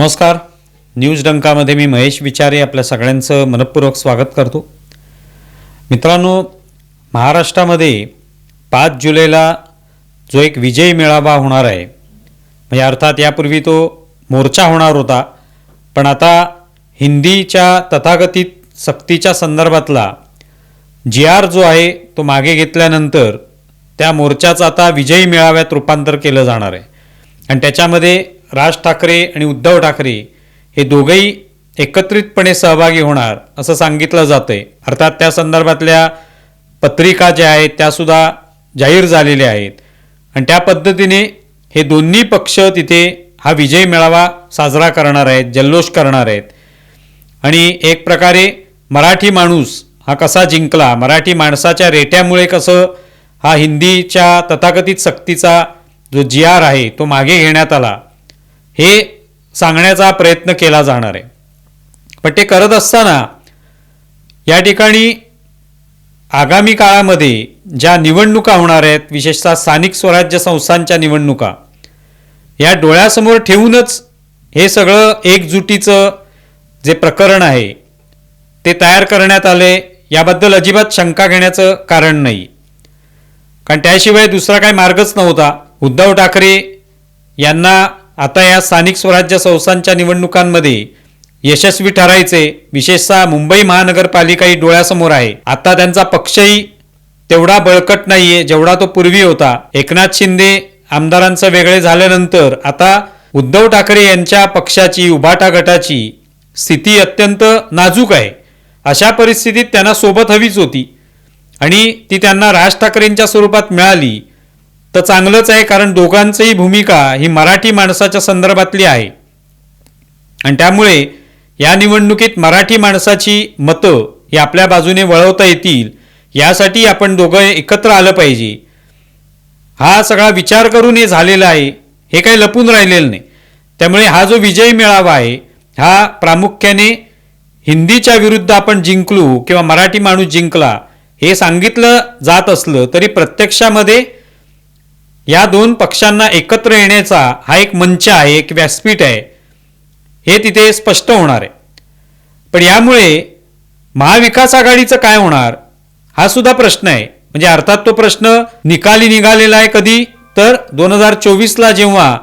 नमस्कार. न्यूज डंकामध्ये मी महेश विचारे आपल्या सगळ्यांचं मनपूर्वक स्वागत करतो. मित्रांनो महाराष्ट्रामध्ये पाच जुलैला जो एक विजयी मेळावा होणार आहे म्हणजे अर्थात यापूर्वी तो मोर्चा होणार होता पण आता हिंदीच्या तथागतीत सक्तीच्या संदर्भातला जी आर जो आहे तो मागे घेतल्यानंतर त्या मोर्चाचं आता विजयी मेळाव्यात रूपांतर केलं जाणार आहे. आणि त्याच्यामध्ये राज ठाकरे आणि उद्धव ठाकरे हे दोघंही एकत्रितपणे सहभागी होणार असं सांगितलं जातं आहे अर्थात त्या संदर्भातल्या पत्रिका ज्या आहेत त्यासुद्धा जाहीर झालेल्या आहेत. आणि त्या पद्धतीने हे दोन्ही पक्ष तिथे हा विजय मेळावा साजरा करणार आहेत जल्लोष करणार आहेत. आणि एक प्रकारे मराठी माणूस हा कसा जिंकला मराठी माणसाच्या रेट्यामुळे कसं हा हिंदीच्या तथाकथित सक्तीचा जो जी आर आहे तो मागे घेण्यात आला हे सांगण्याचा प्रयत्न केला जाणार आहे. पण ते करत असताना या ठिकाणी आगामी काळामध्ये ज्या निवडणुका होणार आहेत विशेषतः स्थानिक स्वराज्य संस्थांच्या निवडणुका या डोळ्यासमोर ठेवूनच हे सगळं एकजुटीचं जे प्रकरण आहे ते तयार करण्यात आले. याबद्दल अजिबात शंका घेण्याचं कारण नाही. कारण त्याशिवाय दुसरा काही मार्गच नव्हता. उद्धव ठाकरे यांना आता या स्थानिक स्वराज्य संस्थांच्या निवडणुकांमध्ये यशस्वी ठरायचे विशेषतः मुंबई महानगरपालिकाही डोळ्यासमोर आहे. आता त्यांचा पक्षही तेवढा बळकट नाहीये जेवढा तो पूर्वी होता. एकनाथ शिंदे आमदारांचं वेगळे झाल्यानंतर आता उद्धव ठाकरे यांच्या पक्षाची उभाटा गटाची स्थिती अत्यंत नाजूक आहे. अशा परिस्थितीत त्यांना सोबत हवीच होती आणि ती त्यांना राज ठाकरेंच्या स्वरूपात मिळाली. तर चांगलंच आहे कारण दोघांचीही भूमिका ही मराठी माणसाच्या संदर्भातली आहे. आणि त्यामुळे या निवडणुकीत मराठी माणसाची मतं ही आपल्या बाजूने वळवता येतील यासाठी आपण दोघं एकत्र आलं पाहिजे. हा सगळा विचार करून हे झालेला आहे हे काही लपून राहिलेलं नाही. त्यामुळे हा जो विजय मेळावा आहे हा प्रामुख्याने हिंदीच्या विरुद्ध आपण जिंकलो किंवा मराठी माणूस जिंकला हे सांगितलं जात असलं तरी प्रत्यक्षामध्ये या दोन पक्षांना एकत्र येण्याचा हा एक मंच आहे एक व्यासपीठ आहे. हे तिथे स्पष्ट होणार आहे. पण यामुळे महाविकास आघाडीचं काय होणार हा सुद्धा प्रश्न आहे. म्हणजे अर्थात तो प्रश्न निकाली निघालेला आहे कधी? तर दोन हजार चोवीसला जेव्हा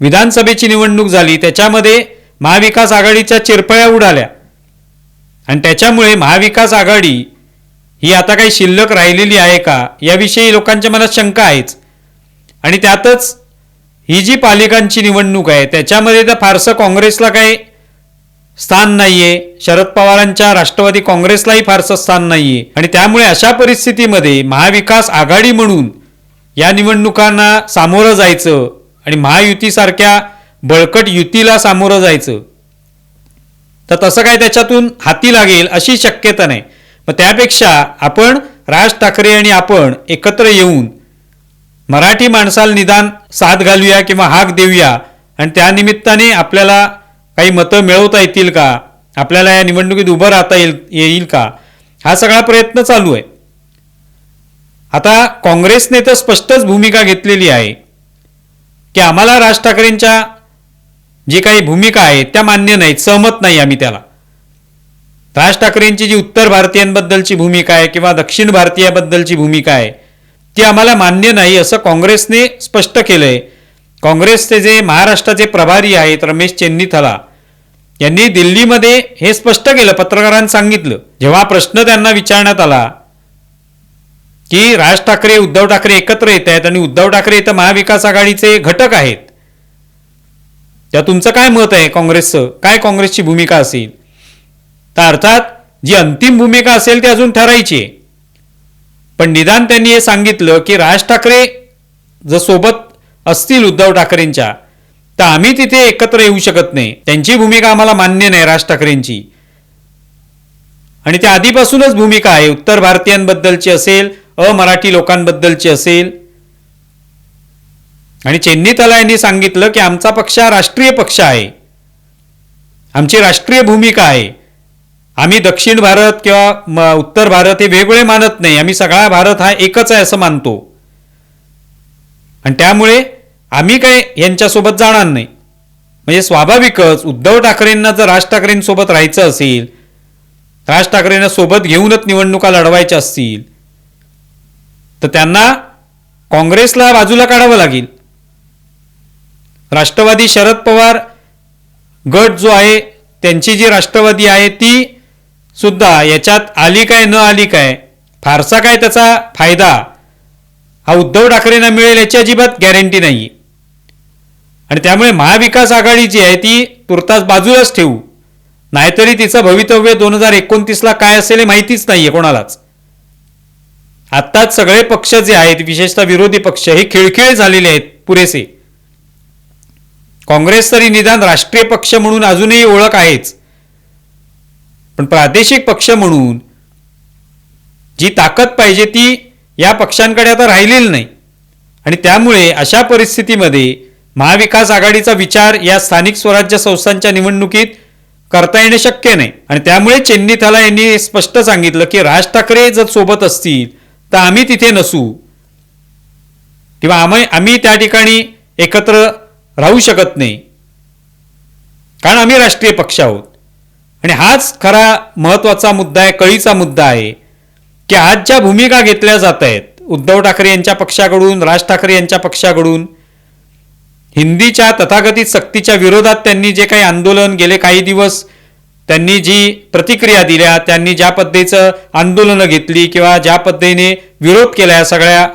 विधानसभेची निवडणूक झाली त्याच्यामध्ये महाविकास आघाडीच्या चिरपळ्या उडाल्या. आणि त्याच्यामुळे महाविकास आघाडी ही आता काही शिल्लक राहिलेली आहे का? याविषयी लोकांच्या मनात शंका आहेच. आणि त्यातच ही जी पालिकांची निवडणूक आहे त्याच्यामध्ये तर फारसं काँग्रेसला काही स्थान नाहीये. शरद पवारांच्या राष्ट्रवादी काँग्रेसलाही फारसं स्थान नाहीये. आणि त्यामुळे अशा परिस्थितीमध्ये महाविकास आघाडी म्हणून या निवडणुकांना सामोरं जायचं आणि महायुतीसारख्या बळकट युतीला सामोरं जायचं. तर तसं काय त्याच्यातून हाती लागेल अशी शक्यता नाही. मग त्यापेक्षा आपण राज ठाकरे आणि आपण एकत्र येऊन मराठी माणसाला निदान साथ घालूया किंवा हाक देऊया आणि त्यानिमित्ताने आपल्याला काही मतं मिळवता येतील का? आपल्याला या निवडणुकीत उभं राहता येईल येईल का? हा सगळा प्रयत्न चालू आहे. आता काँग्रेसने तर स्पष्टच भूमिका घेतलेली आहे की आम्हाला राज ठाकरेंच्या जी काही भूमिका आहे त्या मान्य नाहीत सहमत नाही आम्ही त्याला. राज ठाकरेंची जी उत्तर भारतीयांबद्दलची भूमिका आहे किंवा दक्षिण भारतीयाबद्दलची भूमिका आहे ती आम्हाला मान्य नाही असं काँग्रेसने स्पष्ट केलंय. काँग्रेसचे जे महाराष्ट्राचे प्रभारी आहेत रमेश चेन्नीथला यांनी दिल्लीमध्ये हे स्पष्ट केलं पत्रकारांना सांगितलं. जेव्हा प्रश्न त्यांना विचारण्यात आला की राज ठाकरे उद्धव ठाकरे एकत्र येत आहेत आणि उद्धव ठाकरे इथं महाविकास आघाडीचे घटक आहेत त्या तुमचं काय मत आहे काँग्रेसचं? काय काँग्रेसची भूमिका असेल? अर्थात जी अंतिम भूमिका असेल ती अजून ठरायची पण निदान त्यांनी हे सांगितलं की राज ठाकरे जर सोबत असतील उद्धव ठाकरेंच्या तर आम्ही तिथे एकत्र येऊ शकत नाही. त्यांची भूमिका आम्हाला मान्य नाही राज ठाकरेंची. आणि त्या आधीपासूनच भूमिका आहे. उत्तर भारतीयांबद्दलची असेल अमराठी लोकांबद्दलची असेल. आणि चेन्नीतला यांनी सांगितलं की आमचा पक्ष हा राष्ट्रीय पक्ष आहे. आमची राष्ट्रीय भूमिका आहे. आम्ही दक्षिण भारत किंवा म- उत्तर भारत हे वेगवेगळे मानत नाही. आम्ही सगळा भारत हा एकच आहे असं मानतो. आणि त्यामुळे आम्ही काय यांच्यासोबत जाणार नाही. म्हणजे स्वाभाविकच उद्धव ठाकरेंना जर राज ठाकरेंसोबत राहायचं असेल राज ठाकरेंना सोबत घेऊनच निवडणुका लढवायच्या असतील तर त्यांना काँग्रेसला बाजूला काढावं लागेल. राष्ट्रवादी शरद पवार गट जो आहे त्यांची जी राष्ट्रवादी आहे ती सुद्धा याच्यात आली काय न आली काय फारसा काय त्याचा फायदा हा उद्धव ठाकरेंना मिळेल याची अजिबात गॅरंटी नाही. आणि त्यामुळे महाविकास आघाडी जी आहे ती तुर्तास बाजूलाच ठेवू. नाहीतरी तिचं भवितव्य दोन हजार एकोणतीसला काय असेल हे माहितीच नाहीये कोणालाच. आत्ताच सगळे पक्ष जे आहेत विशेषतः विरोधी पक्ष हे खिळखिळे झालेले आहेत पुरेसे. काँग्रेस तरी निदान राष्ट्रीय पक्ष म्हणून अजूनही ओळख आहेच. पण प्रादेशिक पक्ष म्हणून जी ताकद पाहिजे ती या पक्षांकडे आता राहिलेली नाही. आणि त्यामुळे अशा परिस्थितीमध्ये महाविकास आघाडीचा विचार या स्थानिक स्वराज्य संस्थांच्या निवडणुकीत करता येणे शक्य नाही. आणि त्यामुळे चेन्नी थाला यांनी स्पष्ट सांगितलं की राज ठाकरे जर सोबत असतील तर आम्ही तिथे नसू. किंवा आम्ही आम्ही त्या ठिकाणी एकत्र राहू शकत नाही. कारण आम्ही राष्ट्रीय पक्ष आहोत. आणि हाच खरा महत्त्वाचा मुद्दा आहे कळीचा मुद्दा आहे की आज ज्या भूमिका घेतल्या जात आहेत उद्धव ठाकरे यांच्या पक्षाकडून राज ठाकरे यांच्या पक्षाकडून हिंदीच्या तथाकथित सक्तीच्या विरोधात त्यांनी जे काही आंदोलन गेले काही दिवस त्यांनी जी प्रतिक्रिया दिल्या त्यांनी ज्या पद्धतीचं आंदोलनं घेतली किंवा ज्या पद्धतीने विरोध केला या सगळ्या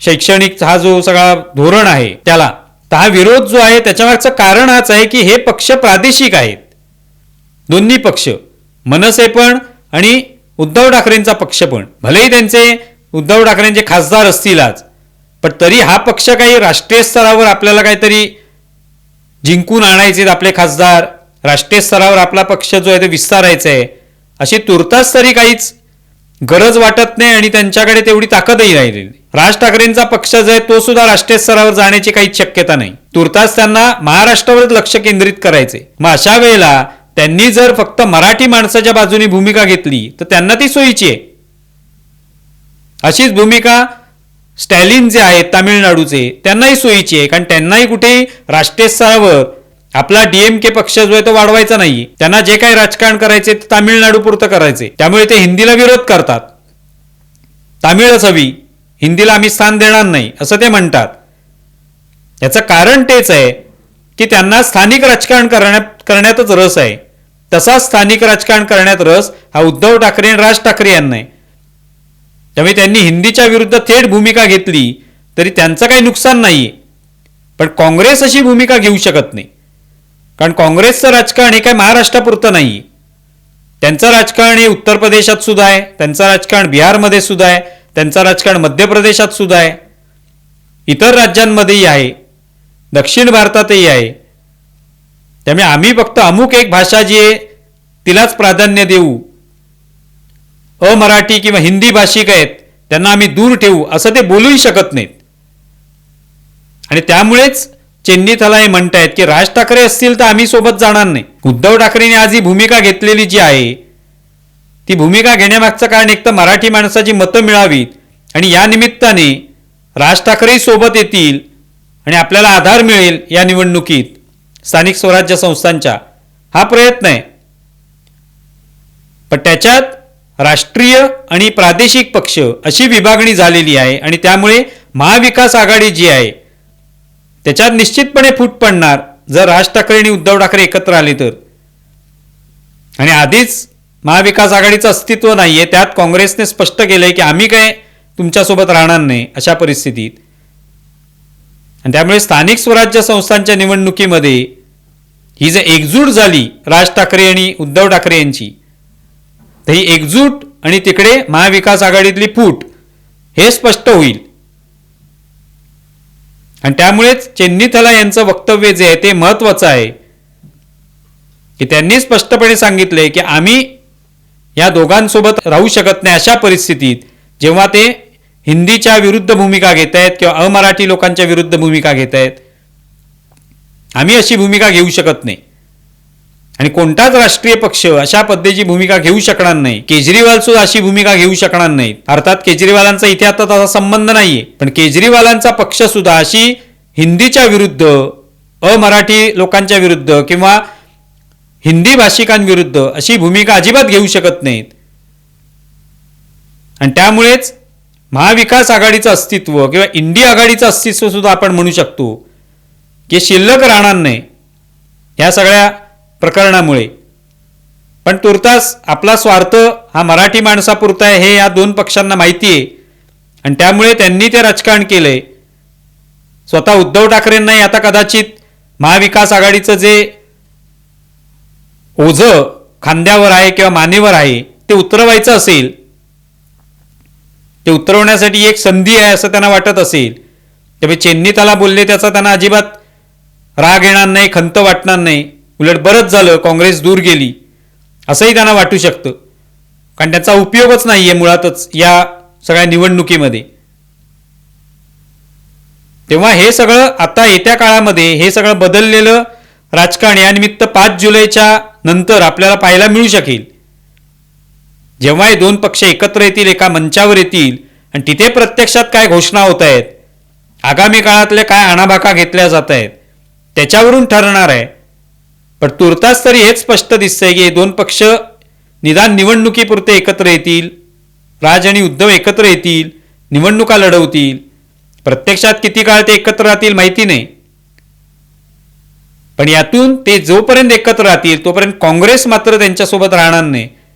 शैक्षणिक हा जो सगळा धोरण आहे त्याला तर हा विरोध जो आहे त्याच्यामागचं कारण हाच आहे की हे पक्ष प्रादेशिक आहेत. दोन्ही पक्ष मनसे पण आणि उद्धव ठाकरेंचा पक्ष पण. भलेही त्यांचे उद्धव ठाकरेंचे खासदार असतील आज पण तरी हा पक्ष काही राष्ट्रीय स्तरावर आपल्याला काहीतरी जिंकून आणायचे आपले खासदार. राष्ट्रीय स्तरावर आपला पक्ष जो आहे ते विस्तारायचा आहे. अशी तुर्तास तरी काहीच गरज वाटत नाही आणि त्यांच्याकडे तेवढी ताकदही राहिलेली राज ठाकरेंचा पक्ष जो आहे तो सुद्धा राष्ट्रीय स्तरावर जाण्याची काहीच शक्यता नाही. तुर्तास त्यांना महाराष्ट्रावरच लक्ष केंद्रित करायचे मग अशा वेळेला त्यांनी जर फक्त मराठी माणसाच्या बाजूने भूमिका घेतली तर त्यांना ती सोयीची आहे. अशीच भूमिका स्टॅलिन जे आहेत तामिळनाडूचे त्यांनाही सोयीची आहे. कारण त्यांनाही कुठेही राष्ट्रीय स्तरावर आपला डीएमके पक्ष जो आहे तो वाढवायचा नाही. त्यांना जे काही राजकारण करायचे ते तामिळनाडू पुरतं करायचे. त्यामुळे ते हिंदीला विरोध करतात. तामिळच हवी. हिंदीला आम्ही स्थान देणार नाही असं ते म्हणतात. याचं कारण तेच आहे की त्यांना स्थानिक राजकारण करण्यात करण्यातच रस आहे. तसाच स्थानिक राजकारण करण्यात रस हा उद्धव ठाकरे आणि राज ठाकरे यांना आहे त्यामुळे त्यांनी हिंदीच्या विरुद्ध थेट भूमिका घेतली तरी त्यांचं काही नुकसान नाहीये. पण काँग्रेस अशी भूमिका घेऊ शकत नाही. कारण काँग्रेसचं राजकारण हे काय महाराष्ट्रापुरतं नाही त्यांचं राजकारण हे उत्तर प्रदेशात सुद्धा आहे त्यांचं राजकारण बिहारमध्ये सुद्धा आहे त्यांचं राजकारण मध्य प्रदेशात सुद्धा आहे. इतर राज्यांमध्येही आहे. दक्षिण भारतातही आहे. त्यामुळे आम्ही फक्त अमुक एक भाषा जी आहे तिलाच प्राधान्य देऊ. अमराठी किंवा हिंदी भाषिक आहेत त्यांना आम्ही दूर ठेवू असं ते बोलूही शकत नाहीत. आणि त्यामुळेच चेन्नी थला हे म्हणतायत की राज ठाकरे असतील तर आम्ही सोबत जाणार नाही. उद्धव ठाकरेंनी आज ही भूमिका घेतलेली जी आहे ती भूमिका घेण्यामागचं कारण एक तर मराठी माणसाची मतं मिळावीत आणि या निमित्ताने राज ठाकरेही सोबत येतील आणि आपल्याला आधार मिळेल या निवडणुकीत. स्थानिक स्वराज्य संस्थांच्या. हा प्रयत्न आहे. पण त्याच्यात राष्ट्रीय आणि प्रादेशिक पक्ष अशी विभागणी झालेली आहे आणि त्यामुळे महाविकास आघाडी जी आहे त्याच्यात निश्चितपणे फूट पडणार. जर राज ठाकरे आणि उद्धव ठाकरे एकत्र आले तर. आणि आधीच महाविकास आघाडीचं अस्तित्व नाहीये. त्यात काँग्रेसने स्पष्ट केलंय की आम्ही काय तुमच्यासोबत राहणार नाही अशा परिस्थितीत. आणि त्यामुळे स्थानिक स्वराज्य संस्थांच्या निवडणुकीमध्ये ही जर एकजूट झाली राज ठाकरे आणि उद्धव ठाकरे यांची तर ही एकजूट आणि तिकडे महाविकास आघाडीतली फूट हे स्पष्ट होईल. आणि त्यामुळेच चेन्नीथला यांचं वक्तव्य जे आहे ते महत्वाचं आहे. की त्यांनी स्पष्टपणे सांगितलंय की आम्ही या दोघांसोबत राहू शकत नाही अशा परिस्थितीत जेव्हा ते हिंदीच्या विरुद्ध भूमिका घेत आहेत किंवा अमराठी लोकांच्या विरुद्ध भूमिका घेत आहेत आम्ही अशी भूमिका घेऊ शकत नाही. आणि कोणताच राष्ट्रीय पक्ष अशा पद्धतीची भूमिका घेऊ शकणार नाही. केजरीवाल सुद्धा अशी भूमिका घेऊ शकणार नाही अर्थात केजरीवालांचा इथे आता तसा संबंध नाहीये. पण केजरीवालांचा पक्ष सुद्धा अशी हिंदीच्या विरुद्ध अमराठी लोकांच्या विरुद्ध किंवा हिंदी भाषिकांविरुद्ध अशी भूमिका अजिबात घेऊ शकत नाहीत. आणि त्यामुळेच महाविकास आघाडीचं अस्तित्व किंवा इंडिया आघाडीचं अस्तित्व सुद्धा आपण म्हणू शकतो की शिल्लक राहणार नाही ह्या सगळ्या प्रकरणामुळे. पण तुर्तास आपला स्वार्थ हा मराठी माणसापुरता आहे हे या दोन पक्षांना माहिती आहे. आणि त्यामुळे त्यांनी ते राजकारण केलंय. स्वतः उद्धव ठाकरेंनाही आता कदाचित महाविकास आघाडीचं जे ओझं खांद्यावर आहे किंवा मानेवर आहे ते उतरवायचं असेल ते उतरवण्यासाठी एक संधी आहे असं त्यांना वाटत असेल. त्यामुळे म्हणजे चेन्नी त्याला बोलले त्याचा त्यांना अजिबात राग येणार नाही खंत वाटणार नाही. उलट बरंच झालं काँग्रेस दूर गेली. असंही त्यांना वाटू शकतं. कारण त्याचा उपयोगच नाही आहे मुळातच या सगळ्या निवडणुकीमध्ये. तेव्हा हे सगळं आता येत्या काळामध्ये हे सगळं बदललेलं राजकारण यानिमित्त पाच जुलैच्या नंतर आपल्याला पाहायला मिळू शकेल. जेव्हा हे दोन पक्ष एकत्र येतील एका मंचावर येतील आणि तिथे प्रत्यक्षात काय घोषणा होत आहेत आगामी काळातल्या काय आणाभाका घेतल्या जात आहेत त्याच्यावरून ठरणार आहे. पण तुर्तास तरी हेच स्पष्ट दिसतंय की हे दोन पक्ष निदान निवडणुकीपुरते एकत्र येतील राज आणि उद्धव एकत्र येतील निवडणुका लढवतील. प्रत्यक्षात किती काळ ते एकत्र राहतील माहिती नाही. पण यातून ते जोपर्यंत एकत्र राहतील तोपर्यंत काँग्रेस मात्र त्यांच्यासोबत राहणार नाही.